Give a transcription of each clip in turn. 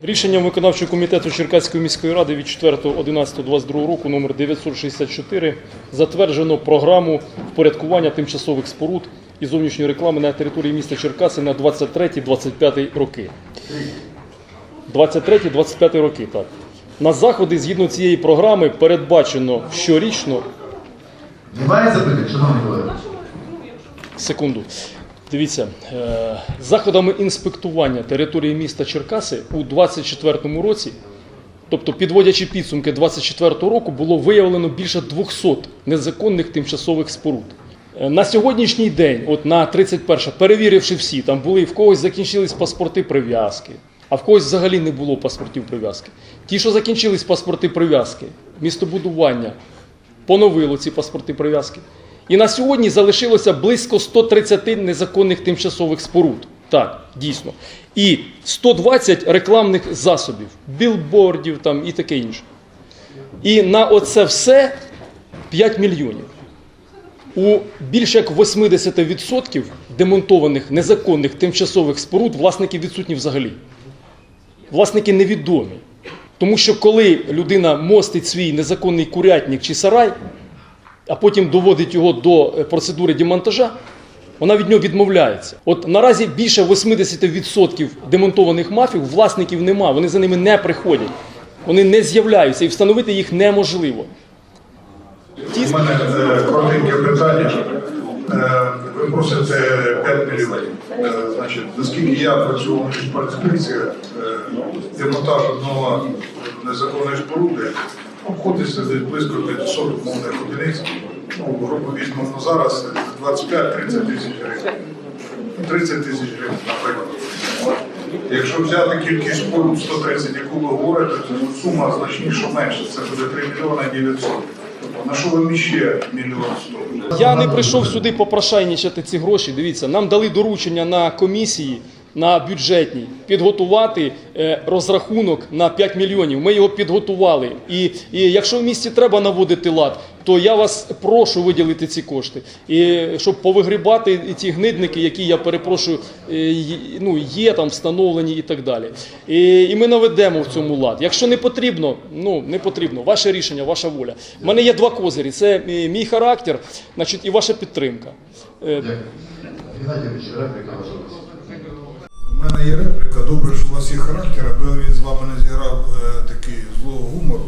Рішенням виконавчого комітету Черкаської міської ради від 4.11.22 року номер 964 затверджено програму впорядкування тимчасових споруд і зовнішньої реклами на території міста Черкаси на 23-25 роки. 23-25 роки, так. На заходи згідно цієї програми передбачено щорічно Немає запитань, шановні колеги? Секунду. Дивіться, е, заходами інспектування території міста Черкаси у 2024 році, тобто підводячи підсумки 2024 року, було виявлено більше 200 незаконних тимчасових споруд. Е, На сьогоднішній день, от на 31 перевіривши всі, там були в когось закінчились паспорти прив'язки, а в когось взагалі не було паспортів прив'язки. Ті, що закінчились паспорти прив'язки, містобудування, поновило ці паспорти прив'язки. І на сьогодні залишилося близько 130 незаконних тимчасових споруд. Так, дійсно. І 120 рекламних засобів, білбордів там і таке інше. І на оце все 5 мільйонів. У більше як 80% демонтованих незаконних тимчасових споруд власники відсутні взагалі. Власники невідомі. Тому що коли людина мостить свій незаконний курятник чи сарай, а потім доводить його до е, процедури демонтажа, вона від нього відмовляється. От наразі більше 80% демонтованих мафів власників нема, вони за ними не приходять, вони не з'являються і встановити їх неможливо. У мене е, коротеньке питання. Е, Ви просите 5 мільйонів. Значить, наскільки я працював муніципальній е, демонтаж одного незаконної споруди обходиться десь близько 500 умовних одиниць. Ну, грубо візьмемо зараз 25-30 тисяч гривень. 30 тисяч гривень, наприклад. Якщо взяти кількість споруд 130, яку ви говорите, то сума значніше менша. Це буде 3 мільйони 900. Тобто на що вам ще мільйон 100? Я не прийшов сюди попрошайнічати ці гроші. Дивіться, нам дали доручення на комісії, на бюджетній підготувати е, розрахунок на 5 мільйонів. Ми його підготували. І, і якщо в місті треба наводити лад, то я вас прошу виділити ці кошти. І щоб повигрібати ті гнидники, які я перепрошую, е, ну, є там встановлені і так далі. І, і ми наведемо в цьому лад. Якщо не потрібно, ну не потрібно. Ваше рішення, ваша воля. У мене є два козирі: це е, мій характер, значить, і ваша підтримка. Дякую. Геннадійович, репліка ваша. У мене є репліка. Добре, що у вас є характер, аби він з вами не зіграв е, такий злого гумору.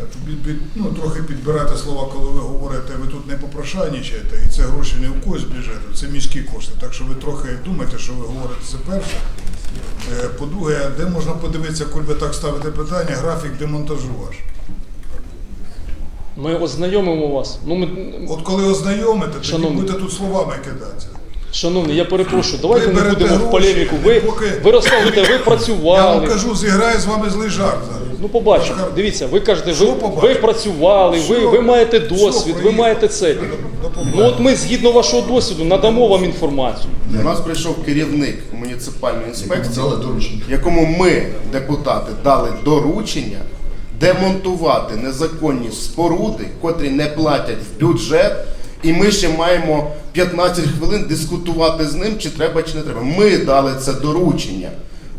Е, під- під- ну, трохи підбирати слова, коли ви говорите, ви тут не попрошайничаєте, і це гроші не у когось бюджету, це міські кошти. Так що ви трохи думаєте, що ви говорите це перше. Е, По-друге, де можна подивитися, коли ви так ставите питання, графік демонтажу ваш. Ми ознайомимо вас. Ну, ми, От коли ознайомите, тоді будете тут словами кидатися. Шановний, я перепрошую, давайте не будемо в полеміку. Ви, поки- ви розказуєте, ви Я вам кажу, зіграє з вами злий жарт зараз. Ну, побачимо. Дивіться, ви кажете, ви, ви працювали, ви, ви маєте досвід, ви маєте це. Ну от ми згідно вашого досвіду надамо вам інформацію. До нас прийшов керівник муніципальної інспекції, Дали доручення. якому ми, депутати, дали доручення демонтувати незаконні споруди, котрі не платять в бюджет. І ми ще маємо 15 хвилин дискутувати з ним, чи треба, чи не треба. Ми дали це доручення.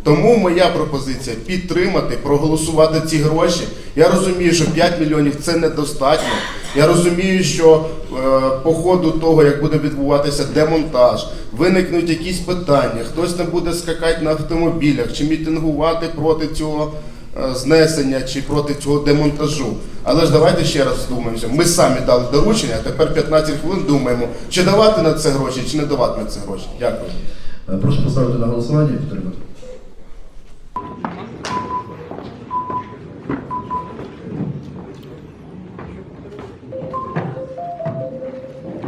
Тому моя пропозиція підтримати, проголосувати ці гроші. Я розумію, що 5 мільйонів це недостатньо. Я розумію, що е, по ходу того, як буде відбуватися демонтаж, виникнуть якісь питання, хтось не буде скакати на автомобілях чи мітингувати проти цього знесення чи проти цього демонтажу. Але ж давайте ще раз вдумаємося. Ми самі дали доручення, а тепер 15 хвилин думаємо, чи давати на це гроші, чи не давати на це гроші. Дякую. Е, Прошу поставити на голосування і підтримати.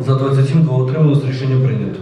За 27 два утрималось рішення прийнято.